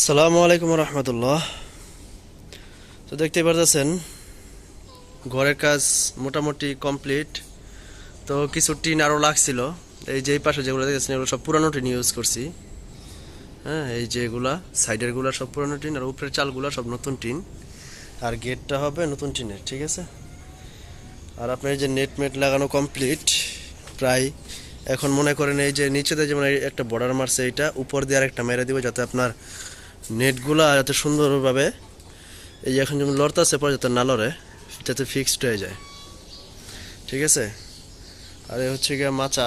সালামু আলাইকুম রহমতুল্লাহ। তো দেখতেই পারতেছেন, ঘরের কাজ মোটামুটি কমপ্লিট। তো কিছু টিন আরও লাগছিল, এই যে পাশে যেগুলো দেখতেছেন, এগুলো সব পুরানো টিন ইউজ করছি। হ্যাঁ এই যে এগুলা, সাইডেরগুলা সব পুরানো টিন, আর উপরের চালগুলা সব নতুন টিন। আর গেটটা হবে নতুন টিনের, ঠিক আছে? আর আপনার এই যে নেট মেট লাগানো কমপ্লিট, প্রায় এখন মনে করেন এই যে নিচেতে যেমন একটা বর্ডার মারছে এইটা, উপর দিয়ে আর একটা মেরে দিব যাতে আপনার নেটগুলা যাতে সুন্দরভাবে, এই যে এখন যেমন লড়তাছে পরে যাতে না লড়ে যাতে ফিক্সড হয়ে যায়। ঠিক আছে? আর এই হচ্ছে গিয়ে মাচা।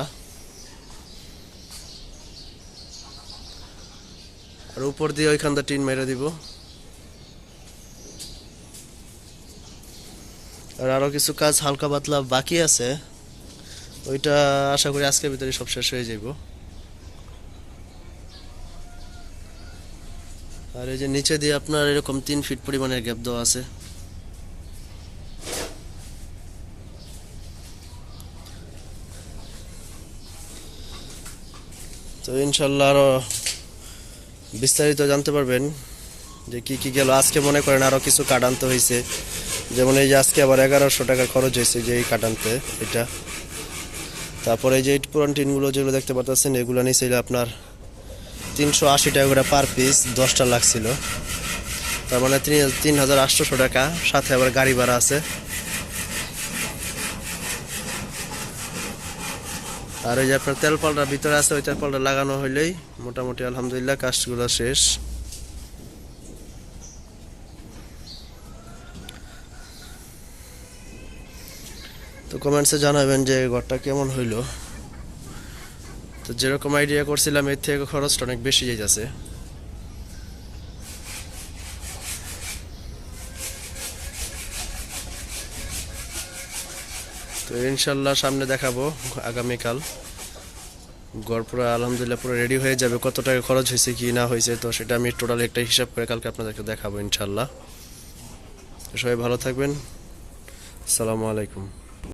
আর উপর দিয়ে ওইখানটা টিন মেরে দিব। আর আরও কিছু কাজ হালকা পাতলা বাকি আছে, ওইটা আশা করি আজকের ভিতরে সব শেষ হয়ে যাইব। আর এই যে নিচে দিয়ে আপনার এরকম তিন ফিট পরিমাণের গ্যাপ দেওয়া আছে। তো ইনশাল্লাহ আরও বিস্তারিত জানতে পারবেন যে কি কি গেল। আজকে মনে করেন আরও কিছু কাঠ আনতে হয়েছে যেমন এই যে আজকে আবার এগারোশো টাকা খরচ হয়েছে যে এই কাঠ আনতে, এটা। তারপরে এই যে পুরান টিনগুলো যেগুলো দেখতে পাচ্ছেন এগুলো নিয়েছিল আপনার তিনশো আশি টাকা করে পার পিস দশটা লাগছিল। তার মানে তিন হাজার আটশোশো টাকা, সাথে আবার গাড়ি ভাড়া আছে। আর এই যে আপনার তেল পালটা ভিতরে আছে, ওই তেল পালটা লাগানো হইলেই মোটামুটি আলহামদুলিল্লাহ কাজগুলো শেষ। তো কমেন্টসে জানাবেন যে ঘরটা কেমন হইল। তো যেরকম আইডিয়া করছিলাম, এর থেকে খরচটা অনেক বেশি যাইতেছে। তো ইনশাল্লাহ সামনে দেখাবো আগামীকাল। গড় পুরো আলহামদুলিল্লাহ পুরো রেডি হয়ে যাবে, কত টাকা খরচ হয়েছে, কি না হয়েছে, তো সেটা আমি টোটাল একটা হিসাব করে কালকে আপনাদেরকে দেখাবো ইনশাল্লাহ। সবাই ভালো থাকবেন। আসসালামু আলাইকুম।